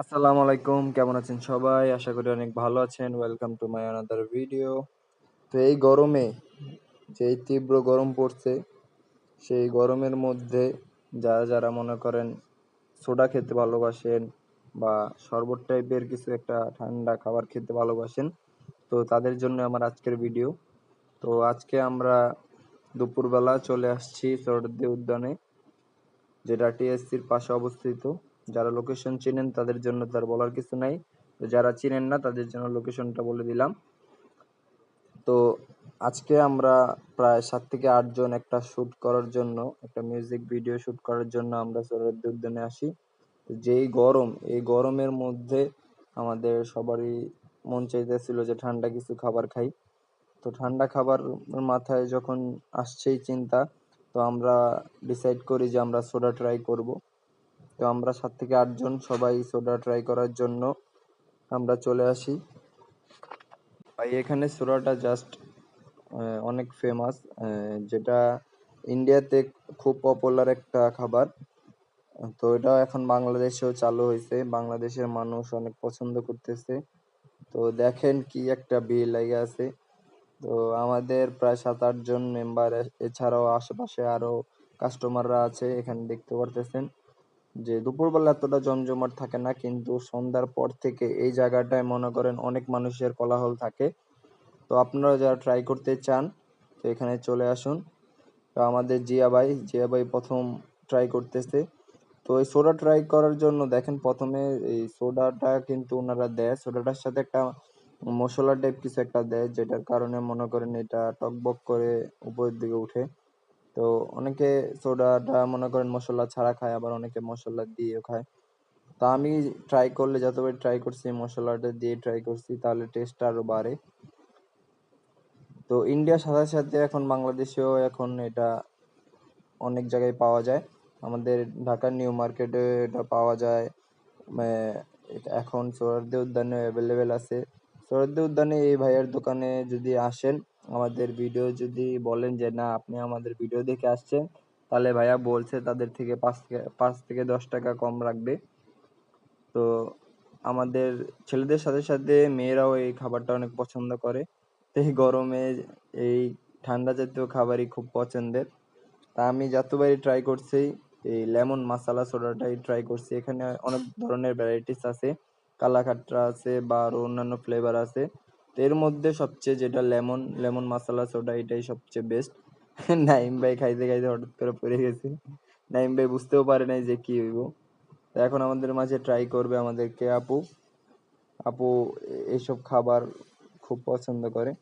আসসালামু আলাইকুম, কেমন আছেন সবাই? আশা করি অনেক ভালো আছেন। Welcome to my another video তো এই গরমে, যেই তীব্র গরম পড়ছে, সেই গরমের মধ্যে যারা যারা মনে করেন সোডা খেতে ভালোবাসেন বা শরবত টাইপের কিছু একটা ঠান্ডা খাবার খেতে ভালোবাসেন, তো তাদের জন্য আমার আজকের ভিডিও তো আজকে আমরা দুপুরবেলা চলে আসছি সরদ্দি উদ্যানে, যেটা টিএসসির পাশে অবস্থিত। যারা লোকেশন চেনেন তাদের জন্য তার বলার কিছু নাই। তো যারা চিনেন না, তাদের জন্য লোকেশনটা বলে দিলাম। তো আজকে আমরা প্রায় সাত থেকে আটজন একটা শ্যুট করার জন্য, একটা মিউজিক ভিডিও শ্যুট করার জন্য আমরা সরদ্দি উদ্যানে আসি। যেই গরম, এই গরমের মধ্যে আমাদের সবারই মন চাইতেছিল যে ঠান্ডা কিছু খাবার খাই। তো ঠান্ডা খাবার মাথায় যখন আসছেই চিন্তা, তো আমরা ডিসাইড করি যে আমরা সোডা ট্রাই করব। তো আমরা সাত থেকে আটজন সবাই সোডা ট্রাই করার জন্য আমরা চলে আসি। ভাই, এখানে সোডাটা জাস্ট অনেক ফেমাস যেটা ইন্ডিয়াতে খুব পপুলার একটা খাবার। তো এটা এখন বাংলাদেশেও চালু হয়েছে। বাংলাদেশের মানুষ অনেক পছন্দ করতেছে। তো দেখেন কি একটা বিল লেগে আছে। তো আমাদের প্রায় সাত আটজন মেম্বার এছাড়াও আশেপাশে আরও কাস্টমাররা আছে, এখানে দেখতে পারতেছেন। যে দুপুরবেলা এতটা জমজমাট থাকে না, কিন্তু সন্ধ্যার পর থেকে এই জায়গাটায় মনে করেন অনেক মানুষের কোলাহল থাকে। তো আপনারা যারা ট্রাই করতে চান, তো এখানে চলে আসুন। তো আমাদের জিয়া ভাই জিয়া ভাই প্রথম ট্রাই করতেছে। তো এই সোডা ট্রাই করার জন্য দেখেন প্রথমে এই সোডাটা কিন্তু ওনারা দেয়। সোডাটার সাথে একটা মশলা টাইপ কিছু একটা দেয়, যেটার কারণে মনে করেন এটা টকবক করে উপরের দিকে উঠে। তো অনেকে সোডাটা মনে করেন মশলা ছাড়া খায়, আবার অনেকে মশলা দিয়েও খায়। তা আমি ট্রাই করলে, যতবার ট্রাই করছি, মশলাটা দিয়ে ট্রাই করছি, তাহলে টেস্টটা আরও বাড়ে। তো ইন্ডিয়ার সাথে সাথে এখন বাংলাদেশেও এখন এটা অনেক জায়গায় পাওয়া যায়। আমাদের ঢাকার নিউ মার্কেটে এটা পাওয়া যায়। এখন সোহরাওয়ার্দী উদ্যানে অ্যাভেলেবেল আছে। সোহরাওয়ার্দী উদ্যানে এই ভাইয়ের দোকানে যদি আসেন আমাদের ভিডিও যদি বলেন যে, না, আপনি আমাদের ভিডিও দেখে আসছেন, তাহলে ভাইয়া বলছে তাদের থেকে পাঁচ থেকে পাঁচ থেকে দশ টাকা কম রাখবে। তো আমাদের ছেলেদের সাথে সাথে মেয়েরাও এই খাবারটা অনেক পছন্দ করে। তো এই গরমে এই ঠান্ডা জাতীয় খাবারই খুব পছন্দের। তা আমি যতবারই ট্রাই করছি, এই লেমন মাসালা সোডাটাই ট্রাই করছি। এখানে অনেক ধরনের ভ্যারাইটিস আছে। কালাকাট্রা আছে বা আরও অন্যান্য ফ্লেভার আছে। তো এর মধ্যে সবচেয়ে যেটা লেমন লেমন মশলা, সোডা এটাই সবচেয়ে বেস্ট নাইম ভাই খাইতে খাইতে হঠাৎ করে পড়ে গেছে। নাইম ভাই বুঝতেও পারে নাই যে কি হইব। তো এখন আমাদের মাঝে ট্রাই করবে আমাদেরকে আপু। আপু এইসব খাবার খুব পছন্দ করে।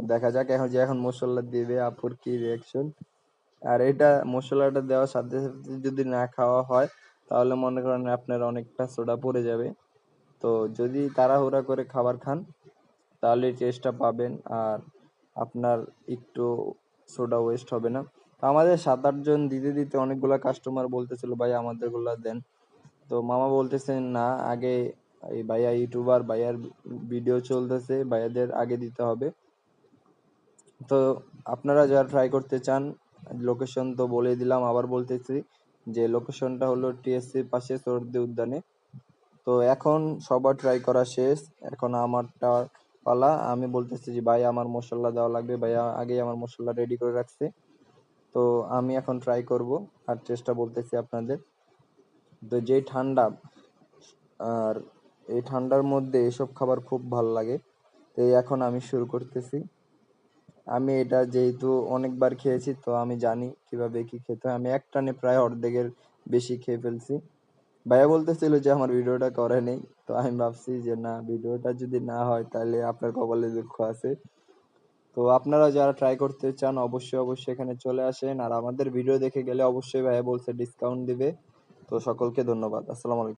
দেখা যাক এখন যে এখন মশলা দিবে, আপুর কি রিয়াকশন আর এটা মশলাটা দেওয়ার সাথে সাথে যদি না খাওয়া হয়, তাহলে মনে করেন আপনার অনেকটা সোডা পড়ে যাবে। তো যদি তাড়াহুড়া করে খাবার খান তাহলে টেস্টটা পাবেন আর আপনার একটু সোডা ওয়েস্ট হবে না। আমাদের সাত আটজন দিতে দিতে অনেকগুলা কাস্টমার বলতেছিল, ভাই, আমাদেরগুলা দেন। তো মামা বলতেছেন না, আগে এই ভাইয়া ইউটিউবার ভাইয়ার ভিডিও চলতেছে, ভাইয়াদের আগে দিতে হবে। তো আপনারা যারা ট্রাই করতে চান লোকেশন তো বলে দিলাম, আবার বলতেছি যে লোকেশনটা হলো টিএসসির পাশে সর্দি উদ্যানে। তো এখন সবার ট্রাই করা শেষ। এখন আমারটা পালা। আমি বলতেছি যে, ভাই, আমার মশলা দেওয়া লাগবে। ভাইয়া আগেই আমার মশলা রেডি করে রাখছে। তো আমি এখন ট্রাই করব আর চেষ্টা বলতেছি আপনাদের। তো যেই ঠান্ডা, আর এই ঠান্ডার মধ্যে এসব খাবার খুব ভালো লাগে তো এখন আমি শুরু করতেছি। আমি এটা যেহেতু অনেকবার খেয়েছি, তো আমি জানি কীভাবে কি খেতে হয়। আমি এক টানে প্রায় অর্ধেকের বেশি খেয়ে ফেলছি। ভাইয়া বলতেছিল যে আমার ভিডিওটা করে নেই। তো আমি ভাবছি যে না, ভিডিওটা যদি না হয় তাহলে আপনার কপালে দুঃখ আছে। তো আপনারা যারা ট্রাই করতে চান অবশ্যই অবশ্যই এখানে চলে আসেন। আর আমাদের ভিডিও দেখে গেলে অবশ্যই ভাইয়া বলছে ডিসকাউন্ট দিবে। তো সকলকে ধন্যবাদ। আসসালামু আলাইকুম।